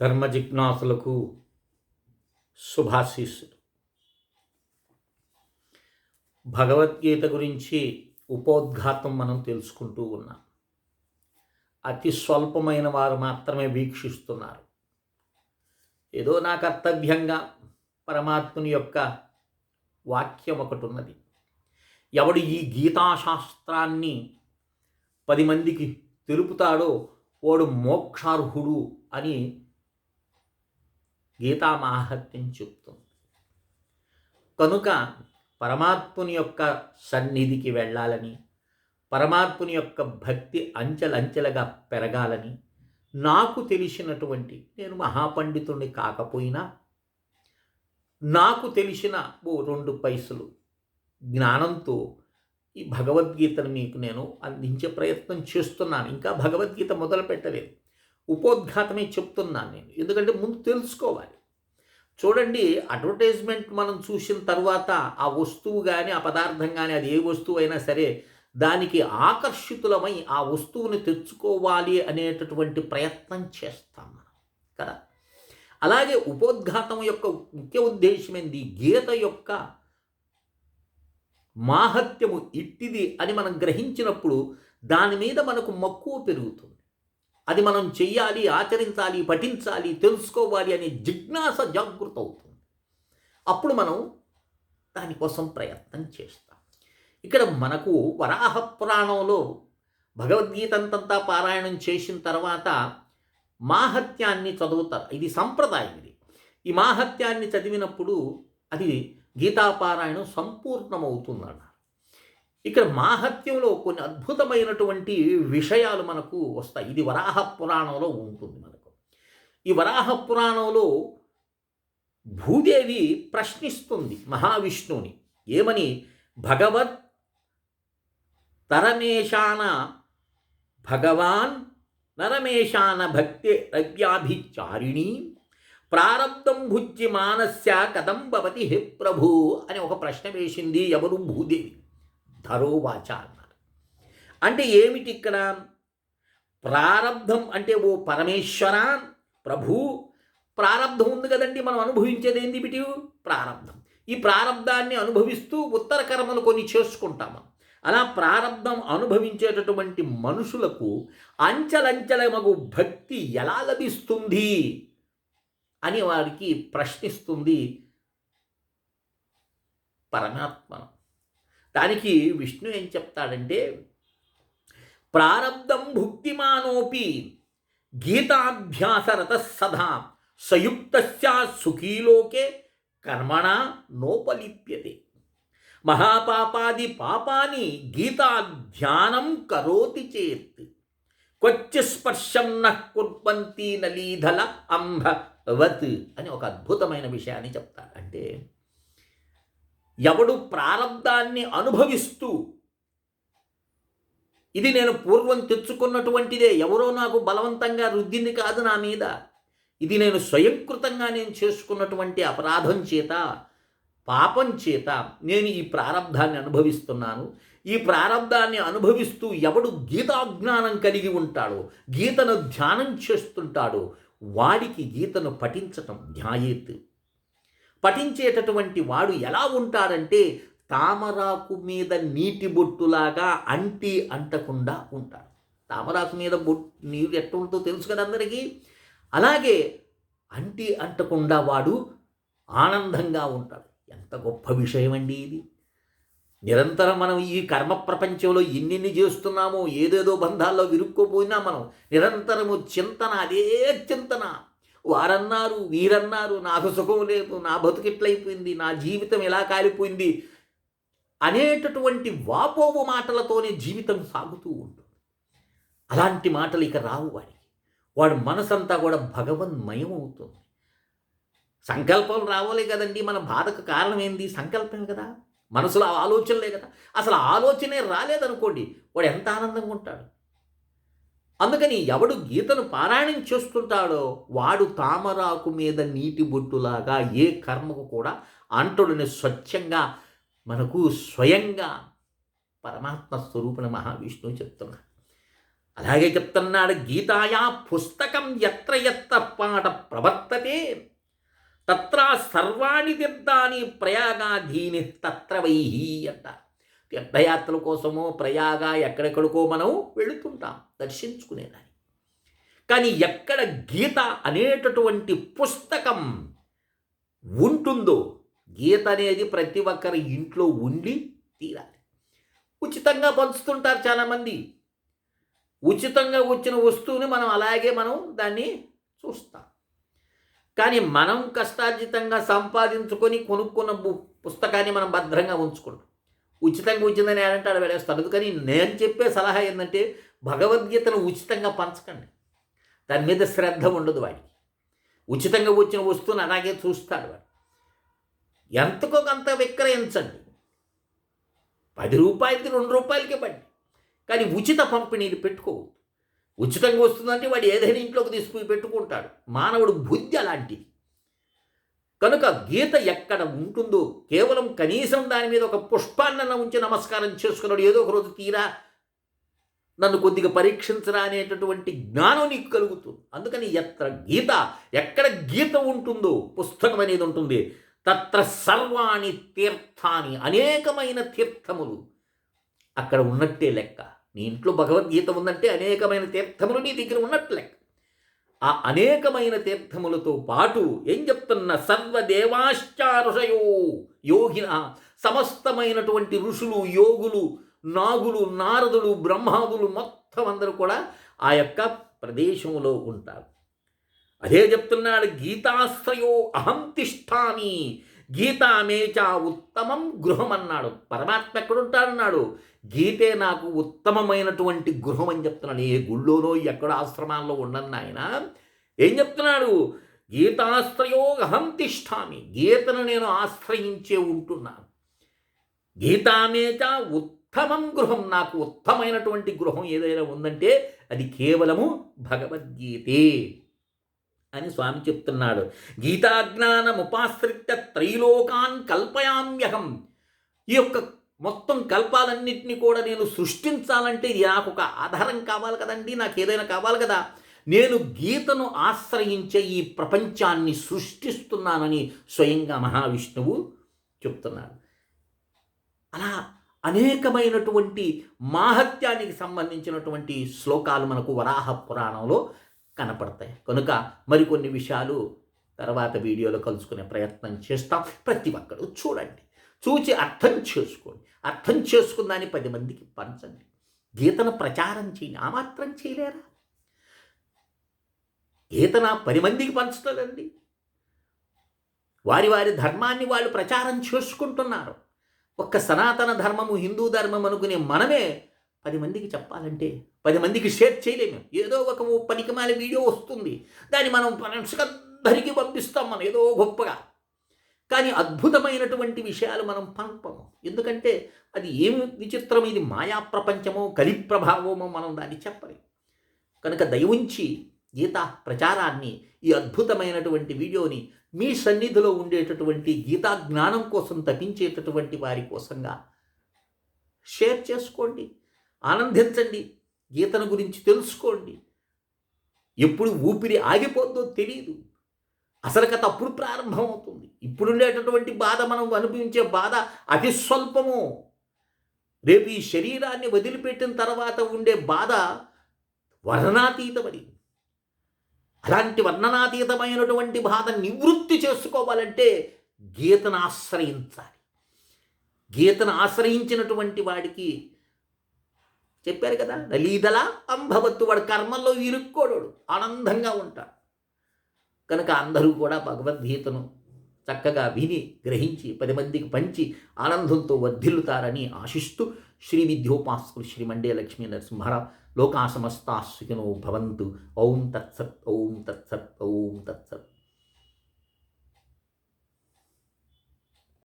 ధర్మ జిజ్ఞాసులకు శుభాశీస్సులు. భగవద్గీత గురించి ఉపోద్ఘాతం మనం తెలుసుకుంటూ ఉన్నాం. అతి స్వల్పమైన వారు మాత్రమే వీక్షిస్తున్నారు. ఏదో నా కర్తవ్యంగా పరమాత్ముని యొక్క వాక్యం ఒకటి ఉన్నది. ఎవడు ఈ గీతాశాస్త్రాన్ని పది మందికి తెలుపుతాడో వాడు మోక్షార్హుడు అని గీతా మాహత్యం చెప్తుంది. కనుక పరమాత్ముని యొక్క సన్నిధికి వెళ్ళాలని పరమాత్ముని యొక్క భక్తి అంచెలంచెలుగా పెరగాలని నాకు తెలిసినటువంటి నేను మహాపండితుణ్ణి కాకపోయినా నాకు తెలిసిన ఓ రెండు పైసలు జ్ఞానంతో ఈ భగవద్గీతను మీకు నేను అందించే ప్రయత్నం చేస్తున్నాను. ఇంకా భగవద్గీత మొదలు పెట్టలేదు ఉపోద్ఘాతమే చెప్తున్నాను నేను. ఎందుకంటే ముందు తెలుసుకోవాలి. చూడండి అడ్వర్టైజ్మెంట్ మనం చూసిన తర్వాత ఆ వస్తువు కానీ ఆ పదార్థం కానీ అది ఏ వస్తువు అయినా సరే దానికి ఆకర్షితులమై ఆ వస్తువుని తెచ్చుకోవాలి అనేటటువంటి ప్రయత్నం చేస్తాం మనం. కదా? అలాగే ఉపోద్ఘాతం యొక్క ముఖ్య ఉద్దేశం ఏంది గీత యొక్క మాహత్యము ఇట్టిది అని మనం గ్రహించినప్పుడు దాని మీద మనకు మక్కువ పెరుగుతుంది. అది మనం చెయ్యాలి ఆచరించాలి పఠించాలి తెలుసుకోవాలి అనే జిజ్ఞాస జాగృత అవుతుంది. అప్పుడు మనం దానికోసం ప్రయత్నం చేస్తాం. ఇక్కడ మనకు వరాహ పురాణంలో భగవద్గీత అంతంతా పారాయణం చేసిన తర్వాత మాహత్యాన్ని చదువుతారు. ఇది సంప్రదాయం ఇది ఈ మాహత్యాన్ని చదివినప్పుడు అది గీతాపారాయణం సంపూర్ణమవుతుందన్నారు. ఇక్కడ మాహత్యంలో కొన్ని అద్భుతమైనటువంటి విషయాలు మనకు వస్తాయి. ఇది వరాహ పురాణంలో ఉంటుంది మనకు. ఈ వరాహ పురాణంలో భూదేవి ప్రశ్నిస్తుంది మహావిష్ణువుని. ఏమని? భగవత్ తరమేషాన భగవాన్ నరమేషాన భక్తి రవ్యాభిచారిణి ప్రారంధం భుజ్య మానస్య కథం భవతి హే ప్రభు అని ఒక ప్రశ్న వేసింది ఎవరు? భూదేవి. తరోవాచ అన్నారు అంటే ఏమిటి ఇక్కడ? ప్రారంధం అంటే ఓ పరమేశ్వర ప్రభు ప్రారంధం ఉంది కదండి మనం అనుభవించేది ఏంది బిటి? ప్రారంధం ఈ ప్రారంధాన్ని అనుభవిస్తూ ఉత్తర కర్మలు కొన్ని చేసుకుంటాము. అలా ప్రారంధం అనుభవించేటటువంటి మనుషులకు అంచలంచల మగు భక్తి ఎలా లభిస్తుంది అని వారికి ప్రశ్నిస్తుంది పరమాత్మను. దానికి విష్ణు ఏం చెప్తాడంటే ప్రారంధం భుక్తిమానోపి గీతాభ్యాసరత సదా సయుక్త సుఖీలోకే కర్మణ నోపలిప్యతే. మహాపాపాది పాపాని గీతాధ్యానం కరోతి చేత్. క్వచ్చ స్పర్శం నః నలీధల అంభవత్ అని ఒక అద్భుతమైన విషయాన్ని చెప్తారు అంటే ఎవడు ప్రారంధాన్ని అనుభవిస్తూ ఇది నేను పూర్వం తెచ్చుకున్నటువంటిదే ఎవరో నాకు బలవంతంగా రుద్దింది కాదు నా మీద. ఇది నేను స్వయంకృతంగా నేను చేసుకున్నటువంటి అపరాధం చేత పాపం చేత నేను ఈ ప్రారంధాన్ని అనుభవిస్తున్నాను. ఈ ప్రారంధాన్ని అనుభవిస్తూ ఎవడు గీతాజ్ఞానం కలిగి ఉంటాడో గీతను ధ్యానం చేస్తుంటాడో వాడికి గీతను పఠించటం ధ్యాయేత్ పఠించేటటువంటి వాడు ఎలా ఉంటారంటే తామరాకు మీద నీటి బొట్టులాగా అంటి అంటకుండా ఉంటాడు. తామరాకు మీద బొట్టు నీరు ఎట్టుంటో తెలుసు కదా అందరికీ? అలాగే అంటి అంటకుండా వాడు ఆనందంగా ఉంటాడు. ఎంత గొప్ప విషయం అండి ఇది. నిరంతరం మనం ఈ కర్మ ప్రపంచంలో ఎన్నెన్ని చేస్తున్నామో ఏదేదో బంధాల్లో విరుక్కోపోయినా మనం నిరంతరము చింతన అదే చింతన. వారన్నారు వీరన్నారు నాకు సుఖం లేదు నా బతుకిట్లయిపోయింది నా జీవితం ఎలా కాలిపోయింది అనేటటువంటి వాపోవు మాటలతోనే జీవితం సాగుతూ ఉంటుంది. అలాంటి మాటలు ఇక రావు వాడికి. వాడు మనసంతా కూడా భగవన్మయం అవుతుంది. సంకల్పం రావాలే కదండి మన బాధకు కారణం ఏంది? సంకల్పమే కదా. మనసులో ఆలోచనలే కదా. అసలు ఆలోచనే రాలేదనుకోండి వాడు ఎంత ఆనందంగా ఉంటాడు? అందుకని ఎవడు గీతను పారాయణం చేస్తుంటాడో వాడు తామరాకు మీద నీటి బొట్టులాగా ఏ కర్మకు కూడా అంటుడిని స్వచ్ఛంగా మనకు స్వయంగా పరమాత్మ స్వరూపుని మహావిష్ణువు చెప్తున్నాడు. అలాగే చెప్తున్నాడు గీతాయా పుస్తకం ఎత్ర ఎత్త పాట ప్రవర్తతే తత్ర సర్వాణి తీర్థాని ప్రయాగాధీని తత్ర వైహి అంటారు. తీర్థయాత్రల కోసమో ప్రయాగ ఎక్కడెక్కడికో మనం వెళుతుంటాం దర్శించుకునేదాన్ని. కానీ ఎక్కడ గీత అనేటటువంటి పుస్తకం ఉంటుందో గీత అనేది ప్రతి ఒక్కరి ఇంట్లో ఉండి తీరాలి. ఉచితంగా పంచుతుంటారు చాలామంది. ఉచితంగా వచ్చిన వస్తువుని మనం అలాగే మనం దాన్ని చూస్తాం. కానీ మనం కష్టార్జితంగా సంపాదించుకొని కొనుక్కున్న పుస్తకాన్ని మనం భద్రంగా ఉంచుకుంటాం. ఉచితంగా వచ్చిందని ఏడంటాడు వెళ్ళేస్తాడు కానీ నేను చెప్పే సలహా ఏంటంటే భగవద్గీతను ఉచితంగా పంచకండి. దాని మీద శ్రద్ధ ఉండదు వాడికి. ఉచితంగా వచ్చిన వస్తువుని అలాగే చూస్తాడు వాడు. ఎంతకో కొంత విక్రయించండి. పది రూపాయలకి రెండు రూపాయలకే పడి. కానీ ఉచిత పంపిణీని పెట్టుకోవద్దు. ఉచితంగా వస్తుందంటే వాడు ఏదైనా ఇంట్లోకి తీసుకుని పెట్టుకుంటాడు. మానవుడు బుద్ధి అలాంటిది. కనుక గీత ఎక్కడ ఉంటుందో కేవలం కనీసం దాని మీద ఒక పుష్పాన్న ఉంచి నమస్కారం చేసుకున్నాడు ఏదో ఒక రోజు తీరా నన్ను కొద్దిగా పరీక్షించరా అనేటటువంటి జ్ఞానం నీకు కలుగుతుంది. అందుకని ఎత్ర గీత ఎక్కడ గీత ఉంటుందో పుస్తకం అనేది ఉంటుంది. తత్ర సర్వాణి తీర్థాని అనేకమైన తీర్థములు. అక్కడ ఉన్నట్టే లెక్క. నీ ఇంట్లో భగవద్గీత ఉందంటే అనేకమైన తీర్థములు నీ దగ్గర ఉన్నట్టు లెక్క. ఆ అనేకమైన తీర్థములతో పాటు ఏం చెప్తున్న సర్వదేవాశ్చారుషయో యోగిన సమస్తమైనటువంటి ఋషులు యోగులు నాగులు నారదులు బ్రహ్మాదులు మొత్తం అందరూ కూడా ఆ యొక్క ప్రదేశంలో ఉంటారు. అదే చెప్తున్నాడు గీతాశ్రయో అహం తిష్టామి గీతామేచ ఉత్తమం గృహం అన్నాడు పరమాత్మ ఎక్కడుంటాడన్నాడు? గీతే నాకు ఉత్తమమైనటువంటి గృహం అని చెప్తున్నాడు ఏ గుళ్ళోనో ఎక్కడ ఆశ్రమాల్లో ఉండను ఆయన ఏం చెప్తున్నాడు? గీతాశ్రయోగహం తిష్టామి. గీతను నేను ఆశ్రయించే ఉంటున్నాను గీతామేచ ఉత్తమం గృహం. నాకు ఉత్తమైనటువంటి గృహం ఏదైనా ఉందంటే అది కేవలము భగవద్గీతే. అని స్వామి చెప్తున్నాడు. గీతాజ్ఞానముపాశ్రిత్య త్రైలోకాన్ కల్పయామ్యహం. ఈ యొక్క మొత్తం కల్పాలన్నింటినీ కూడా నేను సృష్టించాలంటే నాకు ఒక ఆధారం కావాలి కదండి నాకు ఏదైనా కావాలి కదా. నేను గీతను ఆశ్రయించే ఈ ప్రపంచాన్ని సృష్టిస్తున్నానని స్వయంగా మహావిష్ణువు చెప్తున్నాడు. అలా అనేకమైనటువంటి మాహత్యానికి సంబంధించినటువంటి శ్లోకాలు మనకు వరాహ పురాణంలో కనపడతాయి. కనుక మరికొన్ని విషయాలు తర్వాత వీడియోలో కలుసుకునే ప్రయత్నం చేస్తాం. ప్రతి ఒక్కరు చూడండి. చూచి అర్థం చేసుకోండి. అర్థం చేసుకుందాన్ని పది మందికి పంచండి. గీతను ప్రచారం చేయండి. ఆ మాత్రం చేయలేరా? గీతన పది మందికి పంచుతుందండి వారి వారి ధర్మాన్ని వాళ్ళు ప్రచారం చేసుకుంటున్నారు. ఒక్క సనాతన ధర్మము హిందూ ధర్మం అనుకునే మనమే పది మందికి చెప్పాలంటే పది మందికి షేర్ చేయలేము ఏదో ఒక పనికిమాల వీడియో వస్తుంది. దాన్ని మనం ఫ్రెండ్స్కి పంపిస్తాం మనం ఏదో గొప్పగా. కానీ అద్భుతమైనటువంటి విషయాలు మనం పంపము. ఎందుకంటే అది ఏమి విచిత్రం ఇది మాయా ప్రపంచమో కలి ప్రభావమో మనం దాన్ని చెప్పలేం. కనుక దయవుంచి గీతా ప్రచారాన్ని ఈ అద్భుతమైనటువంటి వీడియోని మీ సన్నిధిలో ఉండేటటువంటి గీతా జ్ఞానం కోసం తపించేటటువంటి వారి కోసంగా షేర్ చేసుకోండి. ఆనందించండి. గీతను గురించి తెలుసుకోండి. ఎప్పుడు ఊపిరి ఆగిపోద్దో తెలియదు అసలు కథ అప్పుడు ప్రారంభమవుతుంది. ఇప్పుడుండేటటువంటి బాధ మనం అనుభవించే బాధ అతి స్వల్పము. రేపు ఈ శరీరాన్ని వదిలిపెట్టిన తర్వాత ఉండే బాధ వర్ణనాతీతమని అలాంటి వర్ణనాతీతమైనటువంటి బాధ నివృత్తి చేసుకోవాలంటే గీతను ఆశ్రయించాలి. గీతను ఆశ్రయించినటువంటి వాడికి చెప్పారు కదా నలీదల అంభవత్తు వాడు కర్మల్లో ఇరుక్కోడు ఆనందంగా ఉంటాడు కనుక అందరూ కూడా భగవద్గీతను చక్కగా విని గ్రహించి పది మందికి పంచి ఆనందంతో వర్ధిల్లుతారని ఆశిస్తూ శ్రీ విద్యోపాస్కులు శ్రీ మండే లక్ష్మీ నరసింహారావు లోకా భవంతు. ఓం తత్సత్ ఓం తత్సత్ ఓం తత్సత్.